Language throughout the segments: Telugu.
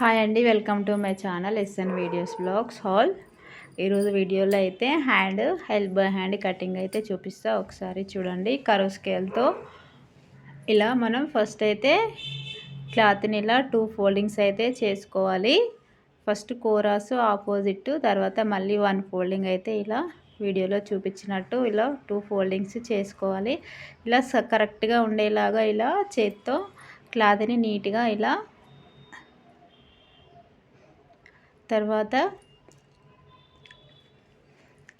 హాయ్ అండి welcome to my channel SN videos blogs hall ఈరోజు వీడియోలో అయితే hand help by hand cutting అయితే చూపిస్తా. ఒకసారి చూడండి కరువు స్కేల్తో ఇలా మనం ఫస్ట్ అయితే క్లాత్ని ఇలా టూ ఫోల్డింగ్స్ అయితే చేసుకోవాలి. ఫస్ట్ కోరాస్ ఆపోజిట్ తర్వాత మళ్ళీ వన్ ఫోల్డింగ్ అయితే ఇలా వీడియోలో చూపించినట్టు ఇలా టూ ఫోల్డింగ్స్ చేసుకోవాలి. ఇలా కరెక్ట్గా ఉండేలాగా ఇలా చేత్తో క్లాత్ని నీట్గా ఇలా తర్వాత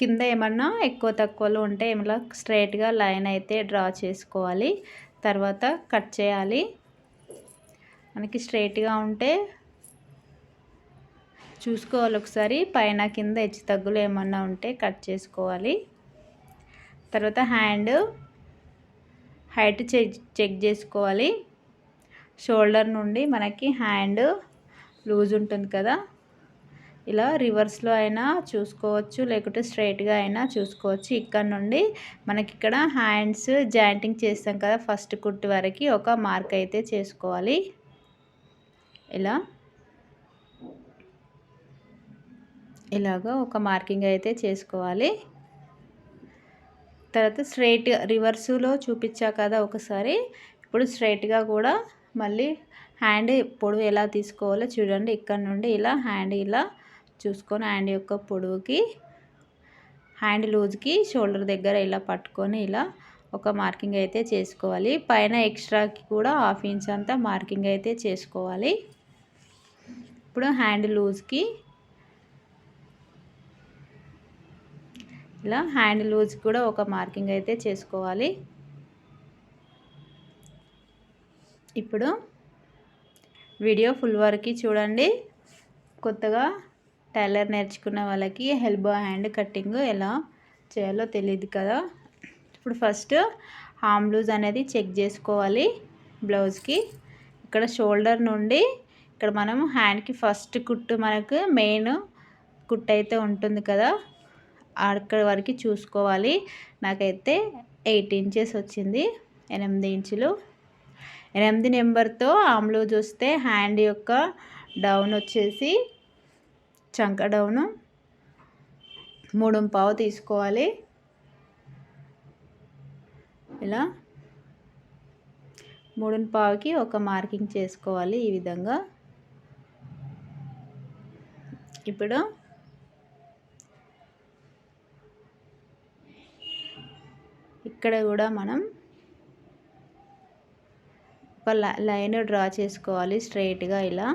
కింద ఏమన్నా ఎక్కువ తక్కువలు ఉంటే ఏమన్నా స్ట్రైట్గా లైన్ అయితే డ్రా చేసుకోవాలి. తర్వాత కట్ చేయాలి. మనకి స్ట్రైట్గా ఉంటే చూసుకోవాలి ఒకసారి. పైన కింద హెచ్చు తగ్గులు ఏమన్నా ఉంటే కట్ చేసుకోవాలి. తర్వాత హ్యాండ్ హైట్ చెక్ చేసుకోవాలి. షోల్డర్ నుండి మనకి హ్యాండ్ లూజ్ ఉంటుంది కదా. ఇలా రివర్స్లో అయినా చూసుకోవచ్చు లేకుంటే స్ట్రైట్గా అయినా చూసుకోవచ్చు. ఇక్కడ నుండి మనకి ఇక్కడ హ్యాండ్స్ జాయింటింగ్ చేస్తాం కదా ఫస్ట్ కుట్టు వరకు ఒక మార్క్ అయితే చేసుకోవాలి. ఇలా. ఇలాగ ఒక మార్కింగ్ అయితే చేసుకోవాలి. తర్వాత స్ట్రైట్ రివర్సులో చూపించా కదా ఒకసారి. ఇప్పుడు స్ట్రైట్గా కూడా మళ్ళీ హ్యాండ్ పొడవు ఎలా తీసుకోవాలో చూడండి. ఇక్కడ నుండి ఇలా హ్యాండ్ ఇలా చూసుకొని హ్యాండ్ యొక్క పొడవుకి హ్యాండ్ లూజ్కి షోల్డర్ దగ్గర ఇలా పట్టుకొని ఇలా ఒక మార్కింగ్ అయితే చేసుకోవాలి. పైన ఎక్స్ట్రాకి కూడా హాఫ్ ఇంచ్ అంతా మార్కింగ్ అయితే చేసుకోవాలి. ఇప్పుడు హ్యాండ్ లూజ్కి ఇలా హ్యాండ్ లూజ్ కూడా ఒక మార్కింగ్ అయితే చేసుకోవాలి. ఇప్పుడు వీడియో ఫుల్ వరకు చూడండి. కొత్తగా టైలర్ నేర్చుకున్న వాళ్ళకి ఎల్బో హ్యాండ్ కటింగ్ ఎలా చేయాలో తెలియదు కదా. ఇప్పుడు ఫస్ట్ హామ్ లూజ్ అనేది చెక్ చేసుకోవాలి బ్లౌజ్కి. ఇక్కడ షోల్డర్ నుండి ఇక్కడ మనం హ్యాండ్కి ఫస్ట్ కుట్టు మనకు మెయిన్ కుట్టు అయితే ఉంటుంది కదా. అక్కడ వరకు చూసుకోవాలి. నాకైతే ఎయిట్ ఇంచెస్ వచ్చింది ఎనిమిది ఇంచులు. ఎనిమిది నెంబర్తో ఆమ్లో చూస్తే హ్యాండ్ యొక్క డౌన్ వచ్చేసి చంకడవును మూడు పావు తీసుకోవాలి. ఇలా మూడు పావుకి ఒక మార్కింగ్ చేసుకోవాలి ఈ విధంగా. ఇప్పుడు ఇక్కడ కూడా మనం ఒక లైన్ డ్రా చేసుకోవాలి స్ట్రైట్గా ఇలా.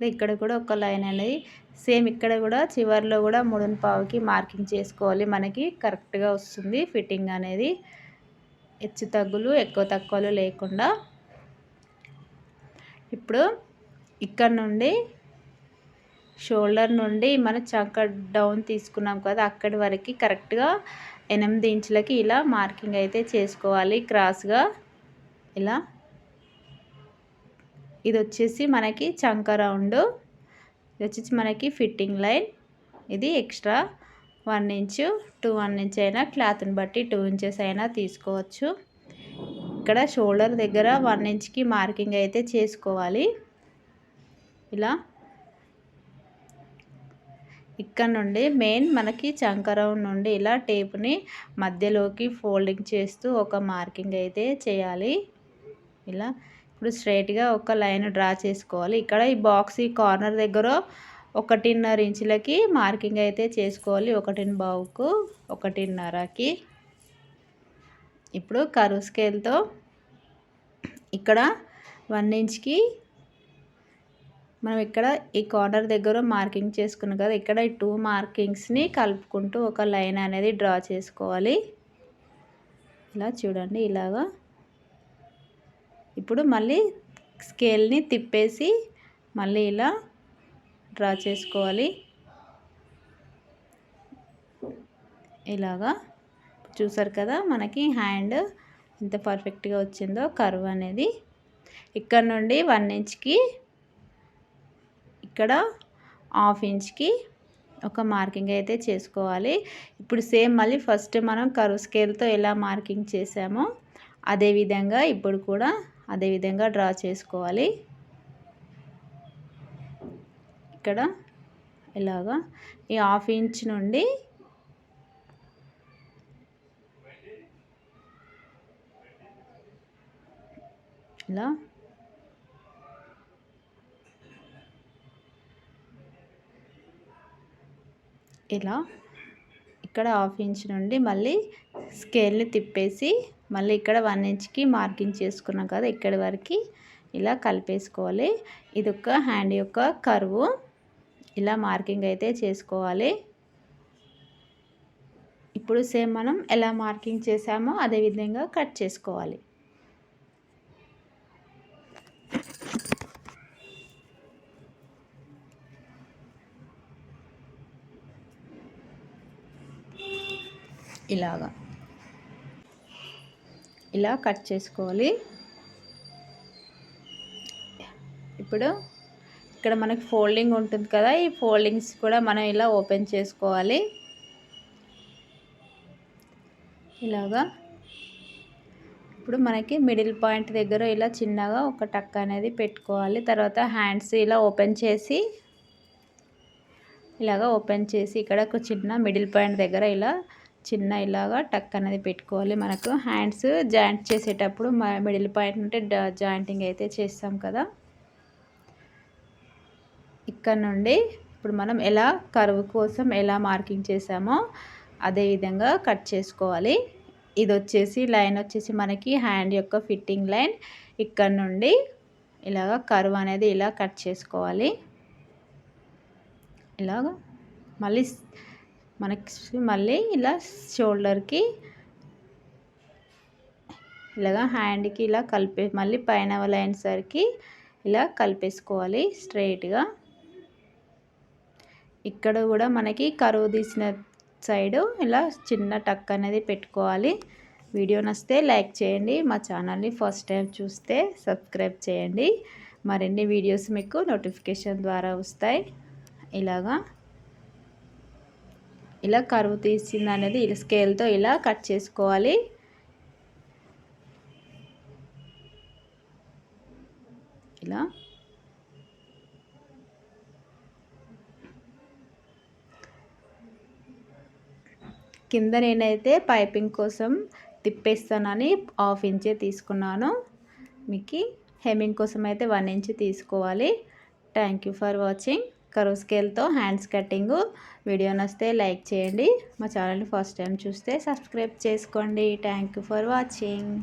ఇక్కడ కూడా ఒక లైన్ అనేది సేమ్ ఇక్కడ కూడా చివరిలో కూడా మూడున్న పావుకి మార్కింగ్ చేసుకోవాలి. మనకి కరెక్ట్గా వస్తుంది ఫిట్టింగ్ అనేది. హెచ్చు తగ్గులు ఎక్కువ తక్కువలు లేకుండా. ఇప్పుడు ఇక్కడ నుండి షోల్డర్ నుండి మన చక్క డౌన్ తీసుకున్నాం కదా అక్కడి వరకు కరెక్ట్గా ఎనిమిది ఇంచులకి ఇలా మార్కింగ్ అయితే చేసుకోవాలి. క్రాస్గా ఇలా ఇది వచ్చేసి మనకి చంక రౌండ్. ఇది వచ్చేసి మనకి ఫిట్టింగ్ లైన్. ఇది extra one inch two one inch అయినా క్లాత్ని బట్టి టూ ఇంచెస్ అయినా తీసుకోవచ్చు. ఇక్కడ షోల్డర్ దగ్గర వన్ ఇంచ్కి మార్కింగ్ అయితే చేసుకోవాలి. ఇలా. ఇక్కడ నుండి మెయిన్ మనకి చంకరం నుండి ఇలా టేప్ని మధ్యలోకి ఫోల్డింగ్ చేస్తూ ఒక మార్కింగ్ అయితే చేయాలి. ఇలా. ఇప్పుడు స్ట్రైట్గా ఒక లైన్ డ్రా చేసుకోవాలి. ఇక్కడ ఈ బాక్స్ ఈ కార్నర్ దగ్గర ఒకటిన్నర ఇంచులకి మార్కింగ్ అయితే చేసుకోవాలి. ఒకటిన్న బావుకు ఒకటిన్నరకి. ఇప్పుడు కరువు స్కేల్తో ఇక్కడ వన్ ఇంచ్కి మనం ఇక్కడ ఈ కార్నర్ దగ్గర మార్కింగ్ చేసుకున్నాం కదా ఇక్కడ ఈ టూ మార్కింగ్స్ని కలుపుకుంటూ ఒక లైన్ అనేది డ్రా చేసుకోవాలి. ఇలా చూడండి ఇలాగా ఇప్పుడు మళ్ళీ స్కేల్ని తిప్పేసి మళ్ళీ ఇలా డ్రా చేసుకోవాలి. ఇలాగా చూసారు కదా మనకి హ్యాండ్ ఎంత పర్ఫెక్ట్గా వచ్చిందో కర్వ్ అనేది. ఇక్కడ నుండి వన్ ఇంచ్కి ఇక్కడ హాఫ్ ఇంచ్కి ఒక మార్కింగ్ అయితే చేసుకోవాలి. ఇప్పుడు సేమ్ మళ్ళీ ఫస్ట్ మనం కరువు స్కేల్తో ఎలా మార్కింగ్ చేసామో అదేవిధంగా ఇప్పుడు కూడా అదేవిధంగా డ్రా చేసుకోవాలి. ఇక్కడ ఇలాగా ఈ హాఫ్ ఇంచ్ నుండి ఇలా ఇలా ఇక్కడ హాఫ్ ఇంచ్ నుండి మళ్ళీ స్కేల్ని తిప్పేసి మళ్ళీ ఇక్కడ వన్ ఇంచ్కి మార్కింగ్ చేసుకున్నాం కదా ఇక్కడి వరకు ఇలా కలిపేసుకోవాలి. ఇది ఒక హ్యాండ్ యొక్క కరువు ఇలా మార్కింగ్ అయితే చేసుకోవాలి. ఇప్పుడు సేమ్ మనం ఎలా మార్కింగ్ చేసామో అదేవిధంగా కట్ చేసుకోవాలి. ఇలాగా. ఇలా కట్ చేసుకోవాలి. ఇప్పుడు ఇక్కడ మనకి ఫోల్డింగ్ ఉంటుంది కదా ఈ ఫోల్డింగ్స్ కూడా మనం ఇలా ఓపెన్ చేసుకోవాలి. ఇలాగా. ఇప్పుడు మనకి మిడిల్ పాయింట్ దగ్గర ఇలా చిన్నగా ఒక టక్ అనేది పెట్టుకోవాలి. తర్వాత హ్యాండ్స్ ఇలా ఓపెన్ చేసి ఇలాగా ఓపెన్ చేసి ఇక్కడ ఒక చిన్న మిడిల్ పాయింట్ దగ్గర ఇలా చిన్న ఇలాగా టక్ అనేది పెట్టుకోవాలి. మనకు హ్యాండ్స్ జాయింట్ చేసేటప్పుడు మిడిల్ పాయింట్ అంటే జాయింటింగ్ అయితే చేస్తాం కదా. ఇక్కడ నుండి ఇప్పుడు మనం ఎలా కరువు కోసం ఎలా మార్కింగ్ చేసామో అదే విధంగా కట్ చేసుకోవాలి. ఇది వచ్చేసి లైన్ వచ్చేసి మనకి హ్యాండ్ యొక్క ఫిట్టింగ్ లైన్. ఇక్కడ నుండి ఇలాగ కరువు అనేది ఇలా కట్ చేసుకోవాలి. ఇలాగ మళ్ళీ మనకి మళ్ళీ ఇలా షోల్డర్కి ఇలాగా హ్యాండ్కి ఇలా కలిపే మళ్ళీ పైన లైన్ సరికి ఇలా కలిపేసుకోవాలి స్ట్రైట్గా ఇక్కడ కూడా మనకి కరువు తీసిన సైడు ఇలా చిన్న టక్ అనేది పెట్టుకోవాలి. వీడియో నచ్చితే లైక్ చేయండి. మా ఛానల్ని ఫస్ట్ టైం చూస్తే సబ్స్క్రైబ్ చేయండి. మరిన్ని వీడియోస్ మీకు నోటిఫికేషన్ ద్వారా వస్తాయి. ఇలాగా. ఇలా కరువు తీసింది అనేది ఇలా స్కేల్తో ఇలా కట్ చేసుకోవాలి. ఇలా. కింద నేనైతే పైపింగ్ కోసం తిప్పేస్తానని హాఫ్ ఇంచే తీసుకున్నాను. మీకు హెమ్మింగ్ కోసం అయితే వన్ ఇంచ్ తీసుకోవాలి. Thank you for watching. కరువు స్కేల్తో హ్యాండ్స్ కటింగ్ వీడియో నచ్చితే లైక్ చేయండి. మా ఛానల్ని ఫస్ట్ టైం చూస్తే సబ్స్క్రైబ్ చేసుకోండి. Thank you for watching.